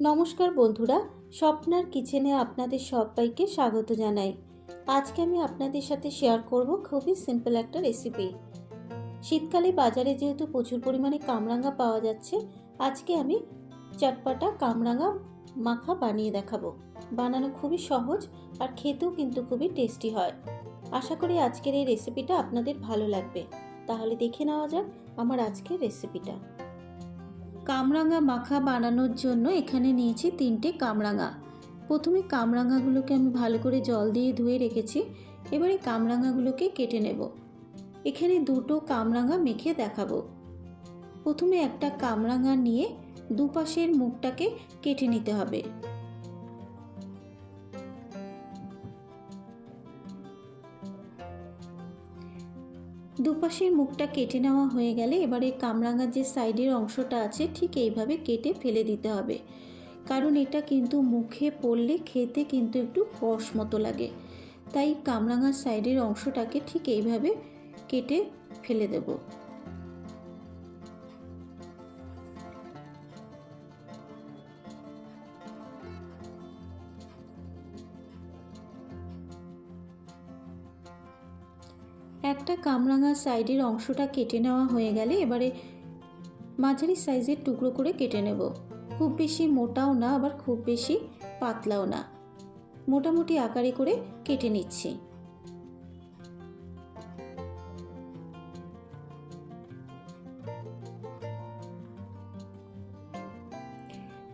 নমস্কার বন্ধুরা, স্বপ্নার কিচেনে আপনাদের সবাইকে স্বাগত জানাই। আজকে আমি আপনাদের সাথে শেয়ার করব খুবই সিম্পল একটা রেসিপি শীতকালে বাজারে যেহেতু প্রচুর পরিমাণে কামরাঙা পাওয়া যাচ্ছে, আজকে আমি চটপাটা কামরাঙা মাখা বানিয়ে দেখাবো। বানানো খুবই সহজ আর খেতেও কিন্তু খুবই টেস্টি হয়। আশা করি আজকের এই রেসিপিটা আপনাদের ভালো লাগবে। তাহলে দেখে নেওয়া যাক আমার আজকের রেসিপিটা কামরাঙা মাখা বানানোর জন্য এখানে নিয়েছি তিনটে কামরাঙা। প্রথমে কামরাঙাগুলোকে আমি ভালো করে জল দিয়ে ধুয়ে রেখেছি, এবারে কামরাঙাগুলোকে কেটে নেব। এখানে দুটো কামরাঙা মেখে দেখাবো। প্রথমে একটা কামরাঙা নিয়ে দুপাশের মুখটাকে কেটে নিতে হবে। দুপাশের মুখটা কেটে নেওয়া হয়ে গেলে এবারে কামরাঙার যে সাইডের অংশটা আছে, ঠিক এইভাবে কেটে ফেলে দিতে হবে। কারণ এটা কিন্তু মুখে পড়লে খেতে কিন্তু একটু কষ মতো লাগে। তাই কামরাঙার সাইডের অংশটাকে ঠিক এইভাবে কেটে ফেলে দেব। একটা কামরাঙার সাইডের অংশটা কেটে নেওয়া হয়ে গেলে এবারে মাঝারি সাইজের টুকরো করে কেটে নেব। খুব বেশি মোটাও না, আবার খুব বেশি পাতলাও না। মোটামুটি আকারে করে কেটে নিচ্ছি।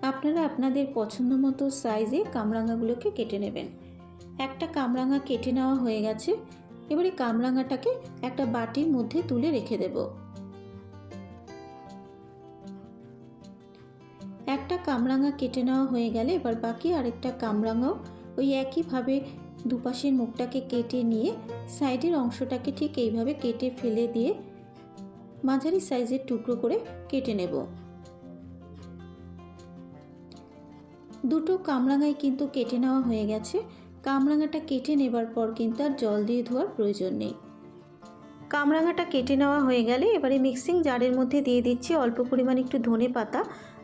আপনারা আপনাদের পছন্দ মতো সাইজে কামরাঙাগুলোকে কেটে নেবেন। একটা কামরাঙা কেটে নেওয়া হয়ে গেছে। এবারে কামরাঙাটাকে একটা বাটির মধ্যে তুলে রেখে দেব। একটা কামরাঙা কেটে নেওয়া হয়ে গেলে এবার বাকি আরেকটা কামরাঙাও ওই একইভাবে দুপাশের মুখটাকে কেটে নিয়ে সাইডের অংশটাকে ঠিক এইভাবে কেটে ফেলে দিয়ে মাঝারি সাইজের টুকরো করে কেটে নেব। দুটো কামরাঙাই কিন্তু কেটে নেওয়া হয়ে গেছে। কামরাঙাটা কেটে নেবার পর কিন্তু আর জল দিয়ে ধোয়ার প্রয়োজন নেই। কামরাঙাটা কেটে নেওয়া হয়ে গেলে এবারে মিক্সিং জারের মধ্যে দিয়ে দিচ্ছি অল্প পরিমাণ একটু ধনে পাতা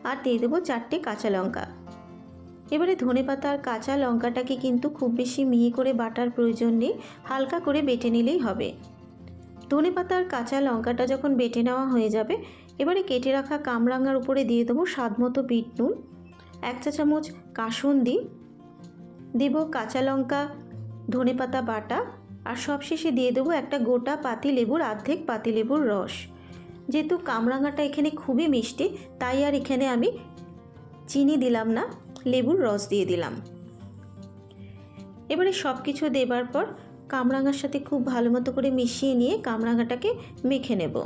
আর দিয়ে দেবো চারটে কাঁচা লঙ্কা। এবারে ধনে পাতা আর কাঁচা লঙ্কাটাকে কিন্তু খুব বেশি মিহি করে বাটার প্রয়োজন নেই, হালকা করে বেটে নিলেই হবে। ধনে পাতা আর কাঁচা লঙ্কাটা যখন বেটে নেওয়া হয়ে যাবে, এবারে কেটে রাখা কামরাঙার উপরে দিয়ে দেবো স্বাদ মতো বিট নুন, এক চা চামচ কাসুন্দি দেব কাঁচা লঙ্কা, ধনে পাতা বাটা আর সবশেষে দিয়ে দেবো একটা গোটা পাতি লেবুর অর্ধেক পাতি লেবুর রস। যেহেতু কামরাঙাটা এখানে খুবই মিষ্টি, তাই আর এখানে আমি চিনি দিলাম না, লেবুর রস দিয়ে দিলাম। এবারে সব কিছু দেবার পর কামরাঙার সাথে খুব ভালো মতো করে মিশিয়ে নিয়ে কামরাঙাটাকে মেখে নেব।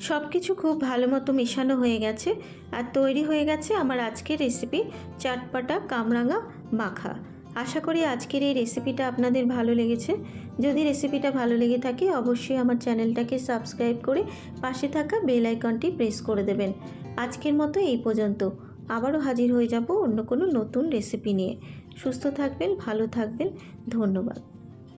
সব কিছু খুব ভালো মতো মেশানো হয়ে গেছে আর তৈরি হয়ে গেছে আমার আজকের রেসিপি চাটপাটা, কামরাঙা, মাখা। আশা করি আজকের এই রেসিপিটা আপনাদের ভালো লেগেছে। যদি রেসিপিটা ভালো লেগে থাকে, অবশ্যই আমার চ্যানেলটাকে সাবস্ক্রাইব করে পাশে থাকা বেল আইকনটি প্রেস করে দেবেন। আজকের মতো এই পর্যন্ত। আবারও হাজির হয়ে যাব অন্য কোনো নতুন রেসিপি নিয়ে। সুস্থ থাকবেন, ভালো থাকবেন। ধন্যবাদ।